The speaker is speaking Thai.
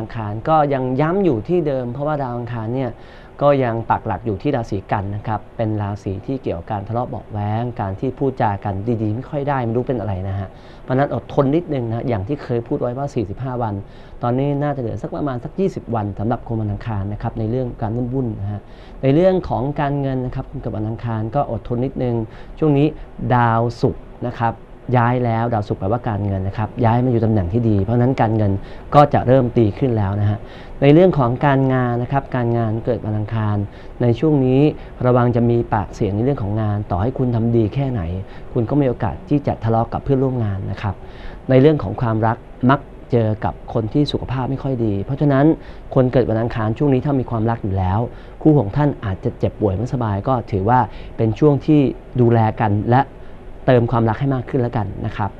อังคาร ก็ยังย้ำอยู่ที่เดิม เพราะว่าดาวอังคารเนี่ยก็ยังปักหลักอยู่ที่ราศีกันนะครับเป็นราศีที่เกี่ยวกับการทะเลาะเบาะแว้งการที่พูดจากันดีๆ ไม่ค่อยได้ไม่รู้เป็นอะไรนะฮะเพราะนั้นอดทนนิดนึงนะอย่างที่เคยพูดไว้ว่า 45 วัน ตอนนี้น่าจะเหลือสักประมาณสัก 20 วันสำหรับคนวันอังคารนะครับในเรื่องการวุ่นๆนะฮะในเรื่องของการเงินนะครับคุณกับวันอังคารก็อดทนนิดนึง ช่วงนี้ดาวศุกร์นะครับ ย้ายแล้วดาวศุกร์แปลว่าการเงินนะครับย้ายมาอยู่ตำแหน่งที่ดี เพราะฉะนั้นการเงินก็จะเริ่มตีขึ้นแล้วนะฮะในเรื่องของการงานนะครับการงานเกิดวันอังคาร ในช่วงนี้ระวังจะมีปากเสียงในเรื่องของงาน ต่อให้คุณทำดีแค่ไหน คุณก็มีโอกาสที่จะทะเลาะกับเพื่อนร่วมงานนะครับในเรื่องของความรักมักเจอกับคนที่สุขภาพไม่ค่อยดี เพราะฉะนั้นคนเกิดวันอังคารช่วงนี้ถ้ามีความรักอยู่แล้ว คู่ของท่านอาจจะเจ็บป่วยไม่สบายก็ถือว่าเป็นช่วงที่ดูแลกันและ เติมความรักให้มากขึ้นแล้วกันนะครับ